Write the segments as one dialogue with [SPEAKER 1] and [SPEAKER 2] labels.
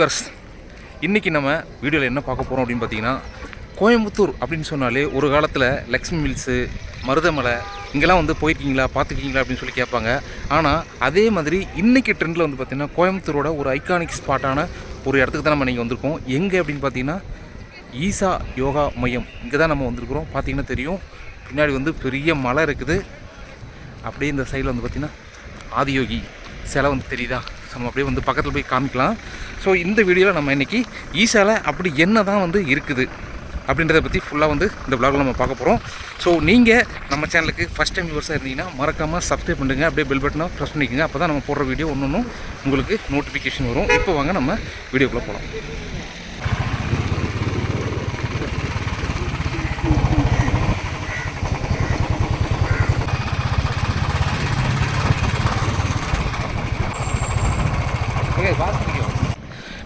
[SPEAKER 1] Hello இன்றைக்கி நம்ம வீடியோவில் என்ன பார்க்க போகிறோம் அப்படின்னு பார்த்தீங்கன்னா கோயம்புத்தூர் அப்படின்னு சொன்னாலே ஒரு காலத்தில் லக்ஷ்மி மில்ஸு மருதமலை இங்கெல்லாம் வந்து போயிருக்கீங்களா பார்த்துருக்கீங்களா அப்படின்னு சொல்லி கேட்பாங்க. ஆனால் அதே மாதிரி இன்றைக்கி ட்ரெண்டில் வந்து பார்த்திங்கன்னா கோயம்புத்தூரோட ஒரு ஐகானிக் ஸ்பாட்டான ஒரு இடத்துக்கு தான் நம்ம நீங்கள் வந்திருக்கோம். எங்கே அப்படின்னு பார்த்தீங்கன்னா ஈசா யோகா மையம். இங்கே தான் நம்ம வந்திருக்கிறோம். பார்த்தீங்கன்னா தெரியும். பின்னாடி வந்து பெரிய மலை இருக்குது. அப்படியே இந்த சைடில் வந்து பார்த்திங்கன்னா ஆதியோகி. சிலை வந்து தெரியுதா? நம்ம அப்படியே வந்து பக்கத்தில் போய் காமிக்கலாம். ஸோ இந்த வீடியோவில் நம்ம இன்றைக்கி ஈசால அப்படி என்ன தான் வந்து இருக்குது அப்படின்றத பற்றி ஃபுல்லாக வந்து இந்த விளாகில் நம்ம பார்க்க போகிறோம் ஸோ நீங்கள் நம்ம சேனலுக்கு ஃபஸ்ட் டைம் வியூவர்ஸாக இருந்தீங்கன்னா மறக்காமல் சப்ஸ்கிரைப் பண்ணுங்கள் அப்படியே பெல் பட்டனை ப்ரெஸ் பண்ணிக்கோங்க. அப்போ தான் நம்ம போடுற வீடியோ ஒன்று ஒன்றும் உங்களுக்கு நோட்டிஃபிகேஷன் வரும். இப்போ வாங்க நம்ம வீடியோக்குள்ளே போகலாம்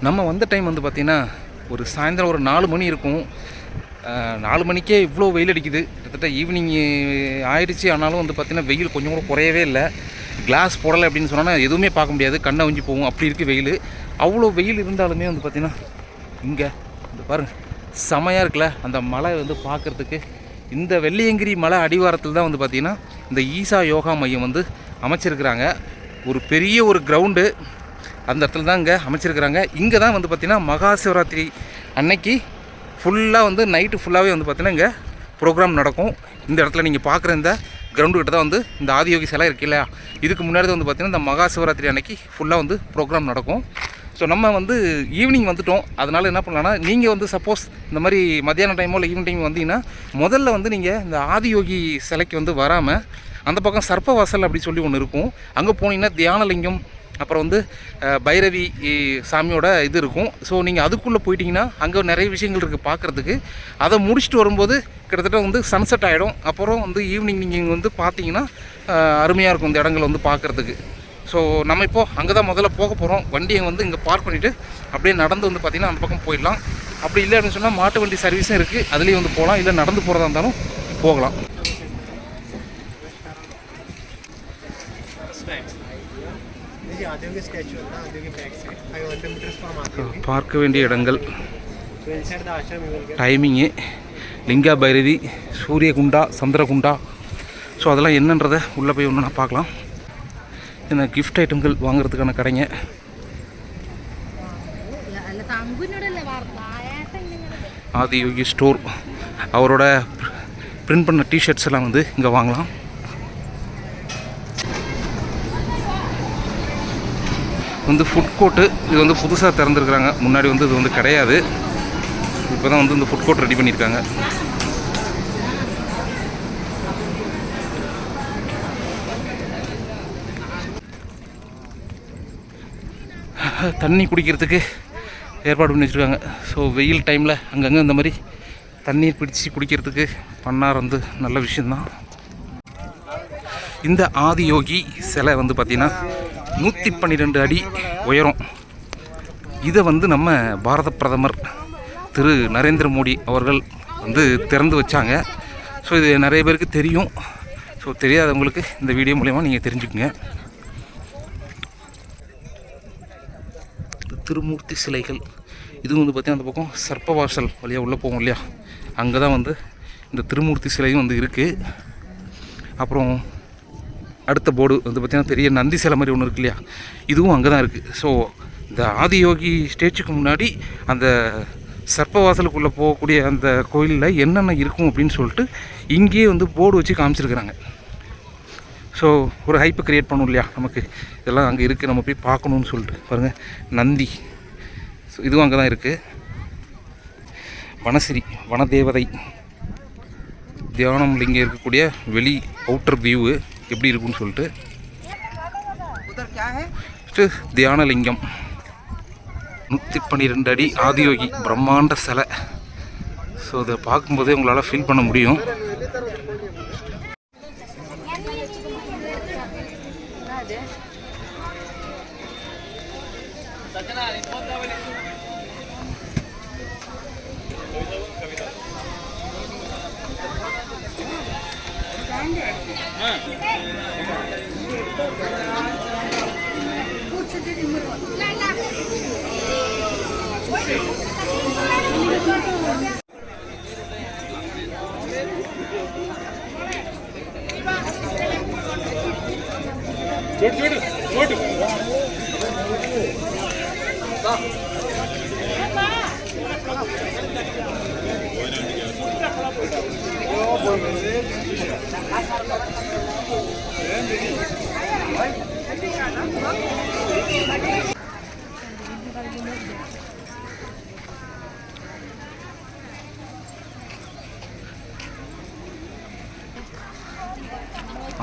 [SPEAKER 1] நம்ம வந்த டைம் வந்து பார்த்திங்கன்னா ஒரு சாயந்தரம் ஒரு நாலு மணி இருக்கும். நாலு மணிக்கே இவ்வளோ வெயில் அடிக்குது. கிட்டத்தட்ட ஈவினிங் ஆயிடுச்சு. ஆனாலும் வந்து பார்த்திங்கன்னா வெயில் கொஞ்சம் கூட குறையவே இல்லை. கிளாஸ் போடலை அப்படின்னு சொன்னால் எதுவுமே பார்க்க முடியாது. கண்ணை உஞ்சி போகும். அப்படி இருக்குது வெயில். அவ்வளோ வெயில் இருந்தாலுமே வந்து பார்த்திங்கன்னா இங்கே இந்த பாருங்கள் செமையாக இருக்குல்ல. அந்த மலை வந்து பார்க்குறதுக்கு இந்த வெள்ளியங்கிரி மலை அடிவாரத்தில் தான் வந்து பார்த்திங்கன்னா இந்த ஈசா யோகா மையம் வந்து அமைச்சிருக்கிறாங்க. ஒரு பெரிய ஒரு கிரவுண்டு அந்த இடத்துல தான் இங்கே அமைச்சிருக்கிறாங்க. இங்கே தான் வந்து பார்த்திங்கன்னா மகா சிவராத்திரி அன்னைக்கு ஃபுல்லாக வந்து நைட்டு ஃபுல்லாகவே வந்து பார்த்திங்கன்னா இங்கே ப்ரோக்ராம் நடக்கும். இந்த இடத்துல நீங்கள் பார்க்குற இந்த கிரவுண்டு கிட்ட தான் வந்து இந்த ஆதியோகி சிலை இருக்கு இல்லையா? இதுக்கு முன்னாடி வந்து பார்த்திங்கன்னா இந்த மகா சிவராத்திரி அன்னைக்கு ஃபுல்லாக வந்து ப்ரோக்ராம் நடக்கும். ஸோ நம்ம வந்து ஈவினிங் வந்துட்டோம். அதனால் என்ன பண்ணலான்னா நீங்கள் வந்து சப்போஸ் இந்த மாதிரி மத்தியான டைமோ இல்லை ஈவினிங் டைம் வந்தீங்கன்னா முதல்ல வந்து நீங்கள் இந்த ஆதியோகி சிலைக்கு வந்து வராமல் அந்த பக்கம் சர்ப்பவாசல் அப்படி சொல்லி ஒன்று இருக்கும். அங்கே போனீங்கன்னா தியானலிங்கம் அப்புறம் வந்து பைரவி சாமியோட இது இருக்கும். ஸோ நீங்கள் அதுக்குள்ளே போயிட்டிங்கன்னா அங்கே நிறைய விஷயங்கள் இருக்குது பார்க்குறதுக்கு அதை முடிச்சுட்டு வரும்போது கிட்டத்தட்ட வந்து சன்செட் ஆகிடும் அப்புறம் வந்து ஈவினிங் நீங்கள் வந்து பார்த்தீங்கன்னா அருமையாக இருக்கும் இந்த இடங்கள் வந்து பார்க்குறதுக்கு ஸோ நம்ம இப்போது அங்கே தான் முதல்ல போக போகிறோம் வண்டியை வந்து இங்கே பார்க் பண்ணிவிட்டு அப்படியே நடந்து வந்து பார்த்திங்கன்னா அந்த பக்கம் போயிடலாம். அப்படி இல்லை அப்படின்னு சொன்னால் மாட்டு வண்டி சர்வீஸும் இருக்குது அதுலேயும் வந்து போகலாம். இல்லை நடந்து போகிறதா இருந்தாலும் போகலாம். பார்க்க வேண்டிய இடங்கள். டைமிங்கு லிங்கா பைரவி சூரியகுண்டா சந்திரகுண்டா ஸோ அதெல்லாம் என்னன்றதை உள்ளே போய் ஒன்று நான் பார்க்கலாம். இந்த கிஃப்ட் ஐட்டங்கள் வாங்குறதுக்கான கடைங்க.
[SPEAKER 2] ஆதி
[SPEAKER 1] யோகி ஸ்டோர் அவரோட பிரிண்ட் பண்ண டிஷர்ட்ஸ் எல்லாம் வந்து இங்கே வாங்கலாம். வந்து ஃபுட் கோர்ட்டு இது வந்து புதுசாக திறந்துருக்குறாங்க. முன்னாடி வந்து இது வந்து கிடையாது. இப்போ தான் வந்து இந்த ஃபுட் கோர்ட் ரெடி பண்ணியிருக்காங்க. தண்ணி குடிக்கிறதுக்கு ஏற்பாடு பண்ணி வச்சுருக்காங்க. ஸோ வெயில் டைமில் அங்கங்கே இந்த மாதிரி தண்ணீர் பிடிச்சி குடிக்கிறதுக்கு பண்ணார் வந்து நல்ல விஷயந்தான் இந்த ஆதியோகி சிலை வந்து பார்த்திங்கன்னா நூற்றி பன்னிரெண்டு அடி உயரம். இதை வந்து நம்ம பாரத பிரதமர் திரு நரேந்திர மோடி அவர்கள் வந்து திறந்து வச்சாங்க. ஸோ இது நிறைய பேருக்கு தெரியும். ஸோ தெரியாதவங்களுக்கு இந்த வீடியோ மூலயமா நீங்கள் தெரிஞ்சுக்குங்க. திருமூர்த்தி சிலைகள் இதுவும் வந்து பார்த்திங்கன்னா அந்த பக்கம் சர்ப்பவாசல் வழியாக உள்ளே போகும் இல்லையா? அங்கே தான் வந்து இந்த திருமூர்த்தி சிலையும் வந்து இருக்குது அப்புறம் அடுத்த போர்டு வந்து பார்த்திங்கன்னா பெரிய நந்தி சிலை மாதிரி ஒன்று இருக்கு இல்லையா? இதுவும் அங்கே தான் இருக்குது ஸோ இந்த ஆதியோகி ஸ்டேச்சுக்கு முன்னாடி அந்த சர்ப்பவாசலுக்குள்ளே போகக்கூடிய அந்த கோயிலில் என்னென்ன இருக்கும் அப்படின்னு சொல்லிட்டு இங்கேயே வந்து போர்டு வச்சு காமிச்சிருக்கிறாங்க. ஸோ ஒரு ஹைப்பு க்ரியேட் பண்ணும் இல்லையா நமக்கு? இதெல்லாம் அங்கே இருக்குது நம்ம போய் பார்க்கணுன்னு சொல்லிட்டு. பாருங்கள் நந்தி. ஸோ இதுவும் அங்கே தான் இருக்குது வனசிரி வனதேவதை. தியானம் இங்கே இருக்கக்கூடிய வெளி அவுட்டர் வியூவு எப்படி இருக்குன்னு சொல்லிட்டு. தியானலிங்கம். நூற்றி பன்னிரெண்டு அடி ஆதியோகி பிரம்மாண்ட சிலை. ஸோ இதை பார்க்கும்போதே உங்களால் ஃபீல் பண்ண முடியும்.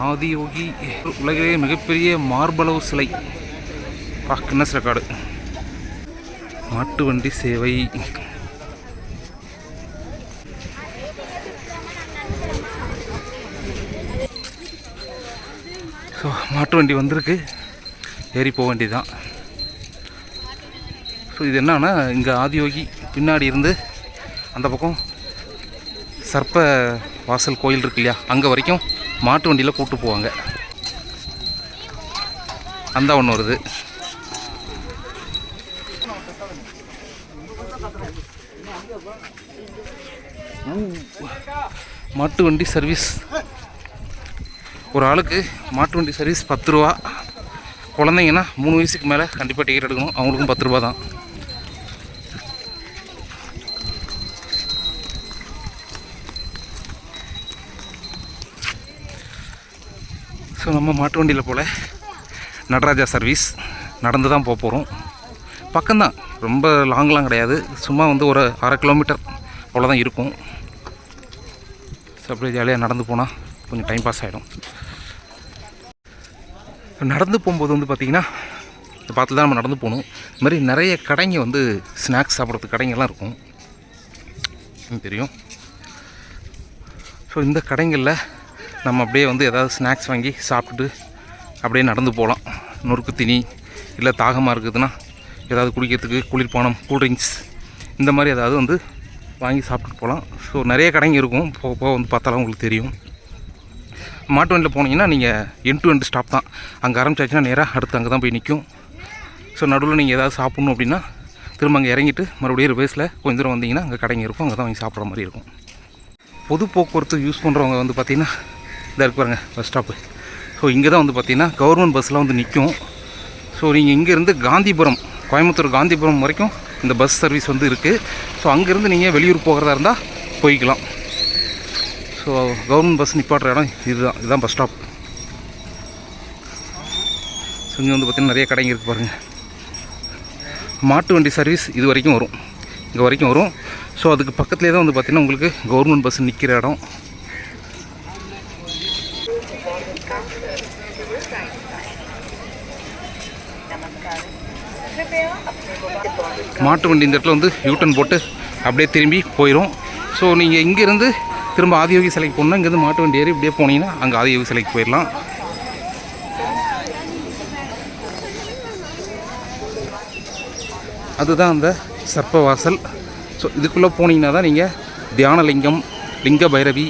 [SPEAKER 1] ஆதியோகி உலகிலேயே மிகப்பெரிய மார்பளவு சிலை. Guinness record. மாட்டு வண்டி சேவை. ஸோ மாட்டு வண்டி வந்திருக்கு. ஏறி போக வேண்டியதுதான். ஸோ இது என்னன்னா இங்கே ஆதியோகி பின்னாடி இருந்து அந்த பக்கம் சர்ப்ப வாசல் கோயில் இருக்கு இல்லையா? அங்கே வரைக்கும் மாட்டு வண்டியில் கூப்பிட்டு போவாங்க. அந்த ஒன்று வருது. மாட்டு வண்டி சர்வீஸ். ஒரு ஆளுக்கு மாட்டு வண்டி சர்வீஸ் பத்து ரூபா. குழந்தைங்கன்னா மூணு வயசுக்கு மேலே கண்டிப்பாக டிக்கெட் எடுக்கணும். அவங்களுக்கும் பத்து ரூபா தான் ஸோ நம்ம மாட்டு வண்டியில் போல் நடராஜா சர்வீஸ் நடந்து தான் போக போகிறோம். பக்கம்தான். ரொம்ப லாங்லாம் கிடையாது. சும்மா வந்து ஒரு அரை கிலோமீட்டர் அவ்வளோதான் இருக்கும். ஸோ அப்படியே ஜாலியாக நடந்து போனால் கொஞ்சம் டைம் பாஸ் ஆகிடும் நடந்து போகும்போது வந்து பார்த்திங்கன்னா இதை பார்த்து தான் நம்ம நடந்து போகணும். இது மாதிரி நிறைய கடைங்க வந்து ஸ்நாக்ஸ் சாப்பிட்றதுக்கு கடைங்கெல்லாம் இருக்கும். தெரியும். ஸோ இந்த கடைங்களில் நம்ம அப்படியே வந்து ஏதாவது ஸ்நாக்ஸ் வாங்கி சாப்பிட்டுட்டு அப்படியே நடந்து போகலாம். நொறுக்கு தினி இல்லை தாகமாக இருக்குதுன்னா ஏதாவது குடிக்கிறதுக்கு குளிர்பானம் கூல்ட்ரிங்க்ஸ் இந்த மாதிரி ஏதாவது வந்து வாங்கி சாப்பிட்டுட்டு போகலாம். ஸோ நிறைய கடைங்க இருக்கும். போக போக வந்து பார்த்தாலும் உங்களுக்கு தெரியும். மாட்டு வண்டியில் போனீங்கன்னா நீங்கள் என் டு எண்டு ஸ்டாப் தான். அங்கே ஆரம்பிச்சாச்சுன்னா நேராக அடுத்து அங்கே தான் போய் நிற்கும். ஸோ நடுவில் நீங்கள் ஏதாவது சாப்பிட்ணும் அப்படின்னா திரும்ப அங்கே இறங்கிட்டு மறுபடியும் ரிவேஸில் கொஞ்சம் தூரம் வந்தீங்கன்னா அங்கே கடைங்க இருக்கும். அங்கே தான் வாங்கி சாப்பிட்ற மாதிரி இருக்கும். பொது போக்குவரத்து யூஸ் பண்ணுறவங்க வந்து பார்த்திங்கன்னா இதாக இருக்கு பாருங்க பஸ் ஸ்டாப்பு ஸோ இங்கே தான் வந்து பார்த்திங்கன்னா கவர்மெண்ட் பஸ்ஸில் வந்து நிற்கும் ஸோ நீங்கள் இங்கேருந்து காந்திபுரம் கோயம்புத்தூர் காந்திபுரம் வரைக்கும் இந்த பஸ் சர்வீஸ் வந்து இருக்குது ஸோ அங்கேருந்து நீங்கள் வெளியூர் போகிறதா இருந்தால் போய்க்கலாம். ஸோ கவர்மெண்ட் பஸ் நிப்பாட்டுற இடம் இதுதான் இதுதான் பஸ் ஸ்டாப் ஸோ இங்கே வந்து பார்த்திங்கன்னா நிறைய கடைங்க இருக்குது பாருங்கள் மாட்டு வண்டி சர்வீஸ் இது வரைக்கும் வரும். இங்கே வரைக்கும் வரும். ஸோ அதுக்கு பக்கத்துலேயே தான் வந்து பார்த்திங்கன்னா உங்களுக்கு கவர்மெண்ட் பஸ் நிற்கிற இடம். மாட்டு வண்டி இந்த இடத்துல வந்து யூட்டன் போட்டு அப்படியே திரும்பி போயிடும் ஸோ நீங்கள் இங்கேருந்து திரும்ப ஆதியோகி சிலைக்கு போகணுன்னா இங்கேருந்து மாட்டு வண்டி ஏறி இப்படியே போனீங்கன்னா அங்கே ஆதியோகி சிலைக்கு போயிடலாம் அதுதான் அந்த சர்ப்ப வாசல் ஸோ இதுக்குள்ளே போனீங்கன்னா தான் நீங்கள் தியானலிங்கம் லிங்க பைரவி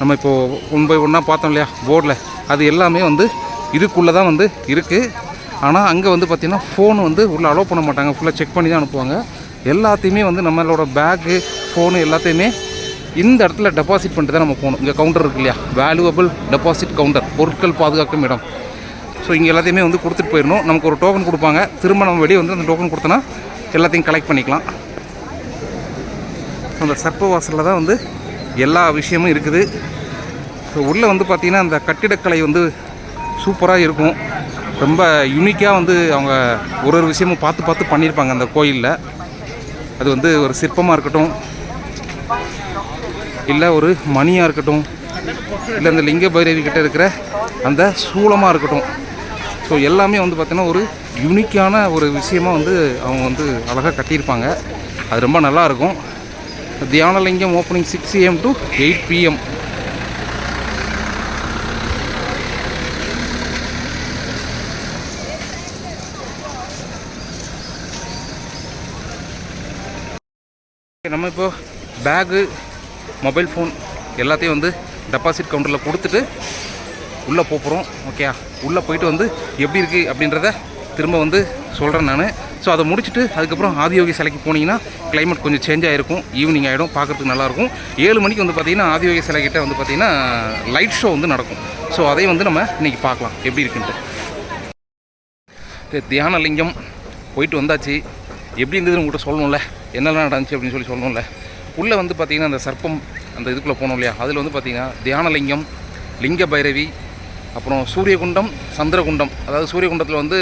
[SPEAKER 1] நம்ம இப்போது ஒன் பை ஒன்றா பார்த்தோம் இல்லையா போர்டில் அது எல்லாமே வந்து இதுக்குள்ளே தான் வந்து இருக்குது ஆனால் அங்கே வந்து பார்த்திங்கன்னா ஃபோன் வந்து உள்ளே அலோவ் பண்ண மாட்டாங்க. ஃபுல்லாக செக் பண்ணி தான் அனுப்புவாங்க. எல்லாத்தையுமே வந்து நம்மளோட பேக்கு ஃபோனு எல்லாத்தையுமே இந்த இடத்துல டெபாசிட் பண்ணிட்டு தான் நம்ம போகணும். இங்கே கவுண்டர் இருக்கு இல்லையா? வேல்யூவபிள் டெபாசிட் கவுண்டர் பொருட்கள் பாதுகாக்கும் இடம். ஸோ இங்கே எல்லாத்தையுமே வந்து கொடுத்துட்டு போயிடணும். நமக்கு ஒரு டோக்கன் கொடுப்பாங்க. திரும்ப நம்ம வெளியே வந்து அந்த டோக்கன் கொடுத்தோன்னா எல்லாத்தையும் கலெக்ட் பண்ணிக்கலாம். அந்த சர்ப்ப வாசலில் தான் வந்து எல்லா விஷயமும் இருக்குது. ஸோ உள்ளே வந்து பார்த்திங்கன்னா அந்த கட்டிடக்கலை வந்து சூப்பராக இருக்கும். ரொம்ப யூனிக்காக வந்து அவங்க ஒரு ஒரு விஷயமும் பார்த்து பார்த்து பண்ணியிருப்பாங்க அந்த கோயிலில். அது வந்து ஒரு சிற்பமாக இருக்கட்டும் இல்லை ஒரு மணியாக இருக்கட்டும் இல்லை அந்த லிங்க பைரவி கிட்ட இருக்கிற அந்த சூளமாக இருக்கட்டும். ஸோ எல்லாமே வந்து பார்த்திங்கன்னா ஒரு யூனிக்கான ஒரு விஷயமாக வந்து அவங்க வந்து அழகாக கட்டியிருப்பாங்க. அது ரொம்ப நல்லாயிருக்கும் Dhyanalingam opening six AM to eight PM நம்ம இப்போ பேகு மொபைல் ஃபோன் எல்லாத்தையும் வந்து டெபாசிட் கவுண்டரில் கொடுத்துட்டு உள்ளே போகிறோம் ஓகேயா உள்ளே போயிட்டு வந்து எப்படி இருக்குது அப்படின்றத திரும்ப வந்து சொல்கிறேன் நான். ஸோ அதை முடிச்சுட்டு அதுக்கப்புறம் ஆதியோகி சிலைக்கு போனீங்கன்னா கிளைமேட் கொஞ்சம் சேஞ்ச் ஆகிருக்கும் ஈவினிங் ஆகிடும் பார்க்குறதுக்கு நல்லாயிருக்கும். ஏழு மணிக்கு வந்து பார்த்திங்கன்னா ஆதியோகி சிலைக்கிட்ட வந்து பார்த்திங்கன்னா லைட் ஷோ வந்து நடக்கும். ஸோ அதையும் வந்து நம்ம இன்றைக்கி பார்க்கலாம். எப்படி இருக்குன்ட்டு. தியானலிங்கம் போயிட்டு வந்தாச்சு. எப்படி இருந்ததுன்னு உங்கள்கிட்ட சொல்லணும்ல? என்னெல்லாம் நடந்துச்சு அப்படின்னு சொல்லி சொல்லணும்ல? உள்ளே வந்து பார்த்திங்கன்னா அந்த சர்ப்பம் அந்த இதுக்குள்ளே போனோம் இல்லையா? அதில் வந்து பார்த்திங்கன்னா தியானலிங்கம் லிங்க பைரவி அப்புறம் சூரியகுண்டம் சந்திரகுண்டம். அதாவது சூரியகுண்டத்தில் வந்து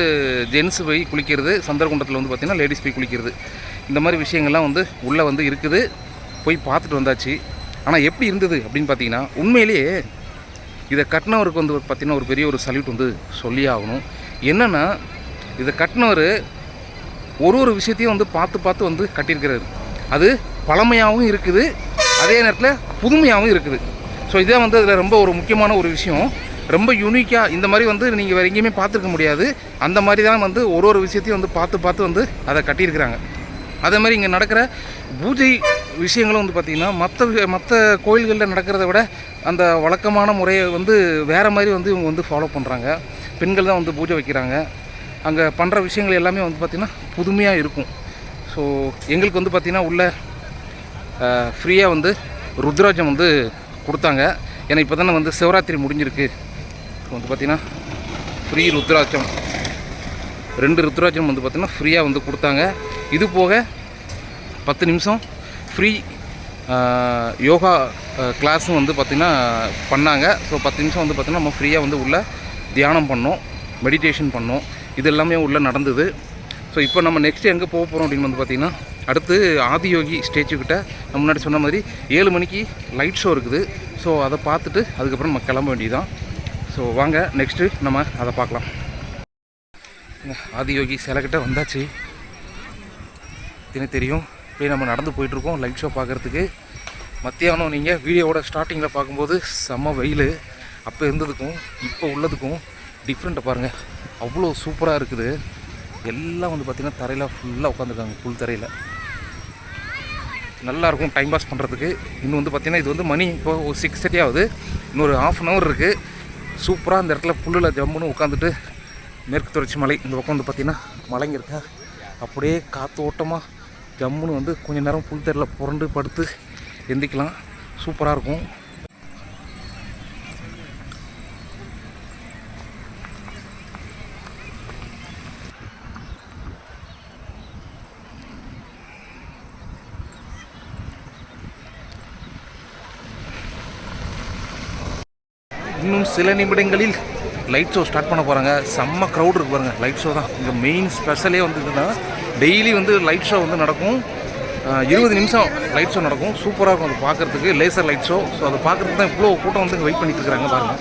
[SPEAKER 1] ஜென்ஸ் போய் குளிக்கிறது சந்திரகுண்டத்தில் வந்து பார்த்திங்கன்னா லேடிஸ் போய் குளிக்கிறது. இந்த மாதிரி விஷயங்கள்லாம் வந்து உள்ளே வந்து இருக்குது. போய் பார்த்துட்டு வந்தாச்சு. ஆனால் எப்படி இருந்தது அப்படின்னு பார்த்தீங்கன்னா உண்மையிலேயே இதை கட்டினவருக்கு வந்து பார்த்திங்கன்னா ஒரு பெரிய ஒரு சல்யூட் வந்து சொல்லியே ஆகணும். என்னென்னா இதை கட்டினவர் ஒரு ஒரு விஷயத்தையும் வந்து பார்த்து பார்த்து வந்து கட்டியிருக்கிறாரு அது பழமையாகவும் இருக்குது. அதே நேரத்தில் புதுமையாகவும் இருக்குது. ஸோ இதே வந்து அதில் ரொம்ப ஒரு முக்கியமான ஒரு விஷயம். ரொம்ப யூனிக்காக இந்த மாதிரி வந்து நீங்கள் வேறு எங்கேயுமே பார்த்துருக்க முடியாது. அந்த மாதிரி தான் வந்து ஒரு ஒரு விஷயத்தையும் வந்து பார்த்து பார்த்து வந்து அதை கட்டியிருக்கிறாங்க. அதே மாதிரி இங்கே நடக்கிற பூஜை விஷயங்களும் வந்து பார்த்திங்கன்னா மற்ற மற்ற கோயில்களில் நடக்கிறத விட அந்த வழக்கமான முறையை வந்து வேறு மாதிரி வந்து இவங்க வந்து ஃபாலோ பண்ணுறாங்க பெண்கள் தான் வந்து பூஜை வைக்கிறாங்க. அங்கே பண்ணுற விஷயங்கள் எல்லாமே வந்து பார்த்திங்கன்னா புதுமையாக இருக்கும். ஸோ எங்களுக்கு வந்து பார்த்திங்கன்னா உள்ள ஃப்ரீயாக வந்து ருத்ராஜம் வந்து கொடுத்தாங்க. ஏன்னா இப்போ தானே வந்து சிவராத்திரி முடிஞ்சிருக்கு. வந்து பார்த்திங்கன்னா ஃப்ரீ ருத்ராட்சம். ரெண்டு ருத்ராட்சம் வந்து பார்த்திங்கன்னா ஃப்ரீயாக வந்து கொடுத்தாங்க. இது போக பத்து நிமிஷம் ஃப்ரீ யோகா கிளாஸும் வந்து பார்த்திங்கன்னா பண்ணாங்க. ஸோ பத்து நிமிஷம் வந்து பார்த்திங்கன்னா நம்ம ஃப்ரீயாக வந்து உள்ள தியானம் பண்ணோம் மெடிடேஷன் பண்ணோம். இது எல்லாமே உள்ளே நடந்தது. ஸோ இப்போ நம்ம நெக்ஸ்ட் எங்கே போக போகிறோம் அப்படின்னு வந்து பார்த்திங்கன்னா அடுத்து ஆதியோகி ஸ்டேச்சுக்கிட்ட நம்ம முன்னாடி சொன்ன மாதிரி ஏழு மணிக்கு லைட் ஷோ இருக்குது. ஸோ அதை பார்த்துட்டு அதுக்கப்புறம் நம்ம கிளம்ப வேண்டியதுதான். ஸோ வாங்க நெக்ஸ்ட்டு நம்ம அதை பார்க்கலாம். ஆதியோகி சிலைக்கிட்ட வந்தாச்சு. எனக்கு தெரியும். இப்படியே நம்ம நடந்து போயிட்டுருக்கோம் லைட் ஷோ பார்க்குறதுக்கு. மத்தியானம் நீங்கள் வீடியோவோட ஸ்டார்டிங்கில் பார்க்கும்போது செம்ம வெயில். அப்போ இருந்ததுக்கும் இப்போ உள்ளதுக்கும் டிஃப்ரெண்ட்டை பாருங்கள் அவ்வளோ சூப்பராக இருக்குது. எல்லாம் வந்து பார்த்திங்கன்னா தரையில் ஃபுல்லாக உட்காந்துருக்காங்க புல் தரையில். நல்லாயிருக்கும் டைம் பாஸ் பண்ணுறதுக்கு இன்னும் வந்து பார்த்திங்கன்னா இது வந்து மணி இப்போ ஒரு சிக்ஸ் தேர்ட்டி ஆகுது. இன்னொரு ஆஃப் அன் ஹவர் இருக்குது சூப்பராக அந்த இடத்துல புல்லில் ஜம்முன்னு உட்காந்துட்டு மேற்கு தொடர்ச்சி மலை இந்த பக்கம் வந்து பார்த்திங்கன்னா மலைங்க இருக்கா? அப்படியே காற்று ஓட்டமாக ஜம்முன்னு வந்து கொஞ்ச நேரம் புல் தரையில் புரண்டு படுத்து எந்திக்கலாம். சூப்பராக இருக்கும். இன்னும் சில நிமிடங்களில் லைட் ஷோ ஸ்டார்ட் பண்ண போகிறாங்க செம்ம க்ரௌட் இருக்கு பாருங்க. லைட் ஷோ தான். இங்கே மெயின் ஸ்பெஷலே வந்து இதுதான். டெய்லி வந்து லைட் ஷோ வந்து நடக்கும். இருபது நிமிஷம் லைட் ஷோ நடக்கும். சூப்பராக இருக்கும் அது பார்க்குறதுக்கு. லேசர் லைட் ஷோ ஸோ அதை பார்க்குறதுக்கு தான் இவ்வளோ கூட்டம் வந்து வெயிட் பண்ணிட்டு இருக்காங்க பாருங்கள்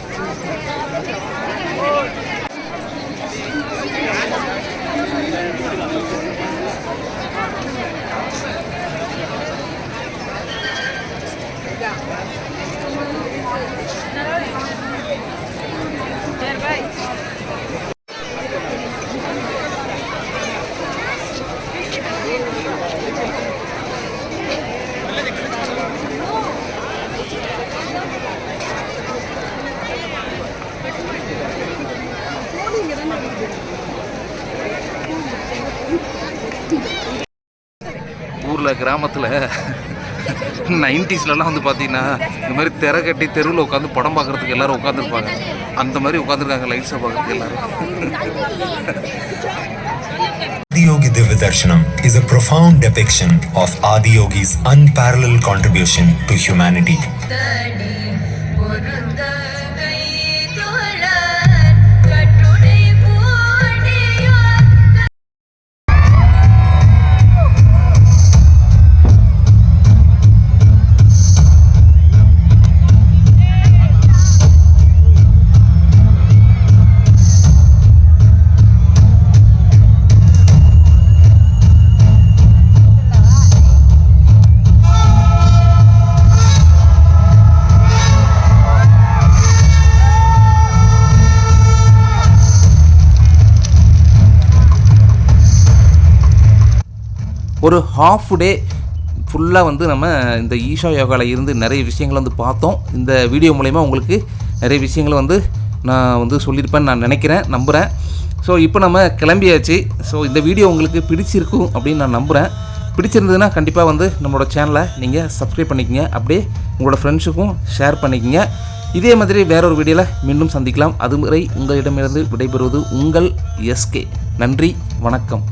[SPEAKER 1] கிராமத்தில் நைன்டிஸ்லலாம் வந்து பார்த்தீங்கன்னா இந்த மாதிரி திரை கட்டி தெருவில் உட்காந்து படம் பார்க்குறதுக்கு எல்லாரும் உட்காந்துருப்பாங்க அந்த மாதிரி உட்காந்துருக்காங்க லைட் ஷோ பார்க்குறதுக்கு எல்லாரும்
[SPEAKER 3] Adiyogi Divya is a profound depiction of Adiyogi's unparalleled contribution to humanity.
[SPEAKER 1] ஒரு ஹாஃப் டே ஃபுல்லாக வந்து நம்ம இந்த ஈஷா யோகாவில் இருந்து நிறைய விஷயங்களை வந்து பார்த்தோம். இந்த வீடியோ மூலயமா உங்களுக்கு நிறைய விஷயங்களை வந்து நான் வந்து சொல்லியிருப்பேன்னு நான் நினைக்கிறேன் நம்புகிறேன் ஸோ இப்போ நம்ம கிளம்பியாச்சு. ஸோ இந்த வீடியோ உங்களுக்கு பிடிச்சிருக்கும் அப்படின்னு நான் நம்புகிறேன் பிடிச்சிருந்ததுன்னா கண்டிப்பாக வந்து நம்மளோட சேனலை நீங்கள் சப்ஸ்கிரைப் பண்ணிக்கங்க. அப்படியே உங்களோட ஃப்ரெண்ட்ஸுக்கும் ஷேர் பண்ணிக்கங்க. இதே மாதிரி வேற ஒரு வீடியோவில் மீண்டும் சந்திக்கலாம். அதுமுறை உங்களிடமிருந்து விடைபெறுவது உங்கள் எஸ்கே நன்றி வணக்கம்.